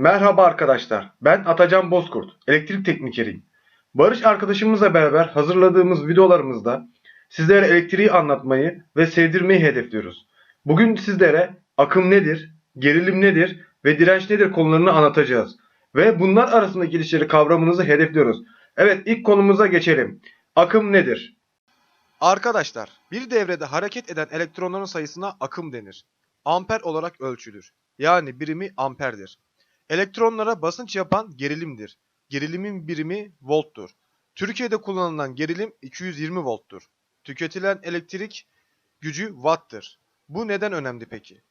Merhaba arkadaşlar, ben Atacan Bozkurt, elektrik teknikeriyim. Barış arkadaşımızla beraber hazırladığımız videolarımızda sizlere elektriği anlatmayı ve sevdirmeyi hedefliyoruz. Bugün sizlere akım nedir, gerilim nedir ve direnç nedir konularını anlatacağız. Ve bunlar arasındaki ilişkileri kavramınızı hedefliyoruz. Evet ilk konumuza geçelim. Akım nedir? Arkadaşlar, bir devrede hareket eden elektronların sayısına akım denir. Amper olarak ölçülür. Yani birimi amperdir. Elektronlara basınç yapan gerilimdir. Gerilimin birimi volttur. Türkiye'de kullanılan gerilim 220 volttur. Tüketilen elektrik gücü watt'tır. Bu neden önemli peki?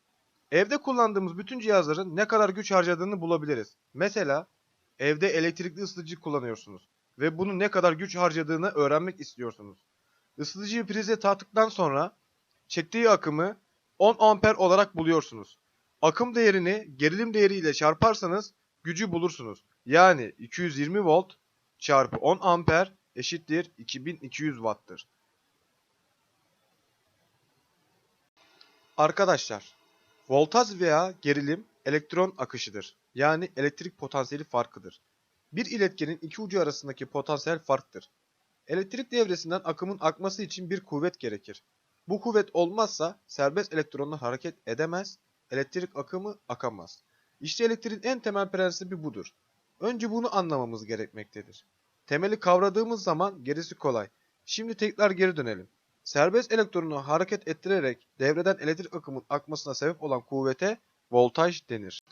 Evde kullandığımız bütün cihazların ne kadar güç harcadığını bulabiliriz. Mesela evde elektrikli ısıtıcı kullanıyorsunuz ve bunun ne kadar güç harcadığını öğrenmek istiyorsunuz. Isıtıcıyı prize taktıktan sonra çektiği akımı 10 amper olarak buluyorsunuz. Akım değerini gerilim değeriyle çarparsanız gücü bulursunuz. Yani 220 volt çarpı 10 amper eşittir 2200 watt'tır. Arkadaşlar, voltaj veya gerilim elektron akışıdır. Yani elektrik potansiyeli farkıdır. Bir iletkenin iki ucu arasındaki potansiyel farktır. Elektrik devresinden akımın akması için bir kuvvet gerekir. Bu kuvvet olmazsa serbest elektronlar hareket edemez, elektrik akımı akamaz. İşte elektriğin en temel prensibi budur. Önce bunu anlamamız gerekmektedir. Temeli kavradığımız zaman gerisi kolay. Şimdi tekrar geri dönelim. Serbest elektronu hareket ettirerek devreden elektrik akımın akmasına sebep olan kuvvete voltaj denir.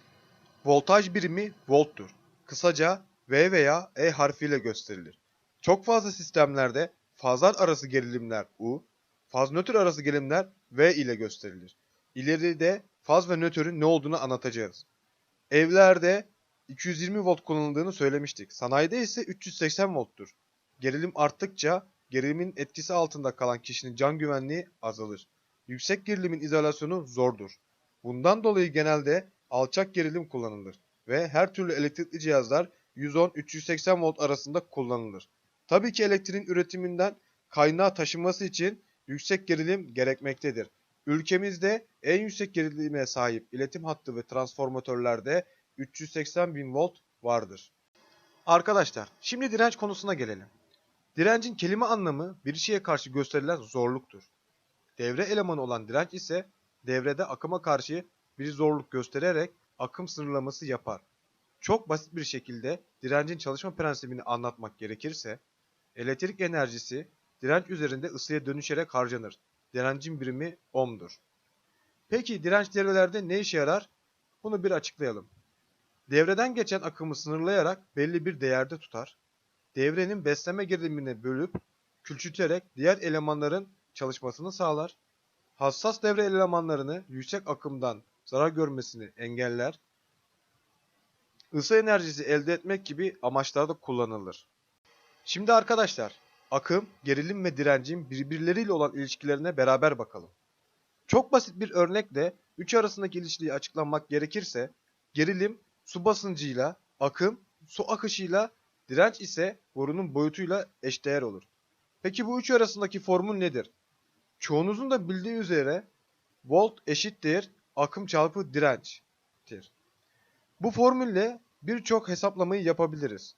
Voltaj birimi volttur. Kısaca V veya E harfiyle gösterilir. Çok fazla sistemlerde fazlar arası gerilimler U, faz nötr arası gerilimler V ile gösterilir. İleride faz ve nötrün ne olduğunu anlatacağız. Evlerde 220 volt kullanıldığını söylemiştik. Sanayide ise 380 volttur. Gerilim arttıkça gerilimin etkisi altında kalan kişinin can güvenliği azalır. Yüksek gerilimin izolasyonu zordur. Bundan dolayı genelde alçak gerilim kullanılır ve her türlü elektrikli cihazlar 110-380 volt arasında kullanılır. Tabii ki elektriğin üretiminden kaynağı taşınması için yüksek gerilim gerekmektedir. Ülkemizde en yüksek gerilime sahip iletim hattı ve transformatörlerde 380 bin volt vardır. Arkadaşlar, şimdi direnç konusuna gelelim. Direncin kelime anlamı bir şeye karşı gösterilen zorluktur. Devre elemanı olan direnç ise devrede akıma karşı bir zorluk göstererek akım sınırlaması yapar. Çok basit bir şekilde direncin çalışma prensibini anlatmak gerekirse, elektrik enerjisi direnç üzerinde ısıya dönüşerek harcanır. Direncin birimi ohm'dur. Peki direnç devrelerde ne işe yarar? Bunu bir açıklayalım. Devreden geçen akımı sınırlayarak belli bir değerde tutar. Devrenin besleme gerilimini bölüp küçülterek diğer elemanların çalışmasını sağlar. Hassas devre elemanlarını yüksek akımdan zarar görmesini engeller. Isı enerjisi elde etmek gibi amaçlarda kullanılır. Şimdi arkadaşlar, akım, gerilim ve direncin birbirleriyle olan ilişkilerine beraber bakalım. Çok basit bir örnekle üç arasındaki ilişkiyi açıklamak gerekirse, gerilim su basıncıyla, akım su akışıyla, direnç ise borunun boyutuyla eşdeğer olur. Peki bu üçü arasındaki formül nedir? Çoğunuzun da bildiği üzere volt eşittir akım çarpı dirençtir. Bu formülle birçok hesaplamayı yapabiliriz.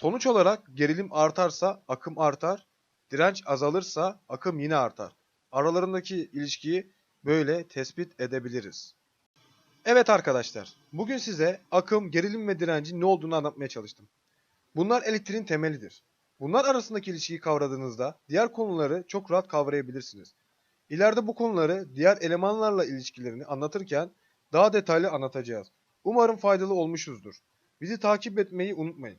Sonuç olarak gerilim artarsa akım artar, direnç azalırsa akım yine artar. Aralarındaki ilişkiyi böyle tespit edebiliriz. Evet arkadaşlar, bugün size akım, gerilim ve direncin ne olduğunu anlatmaya çalıştım. Bunlar elektriğin temelidir. Bunlar arasındaki ilişkiyi kavradığınızda diğer konuları çok rahat kavrayabilirsiniz. İleride bu konuları diğer elemanlarla ilişkilerini anlatırken daha detaylı anlatacağız. Umarım faydalı olmuşuzdur. Bizi takip etmeyi unutmayın.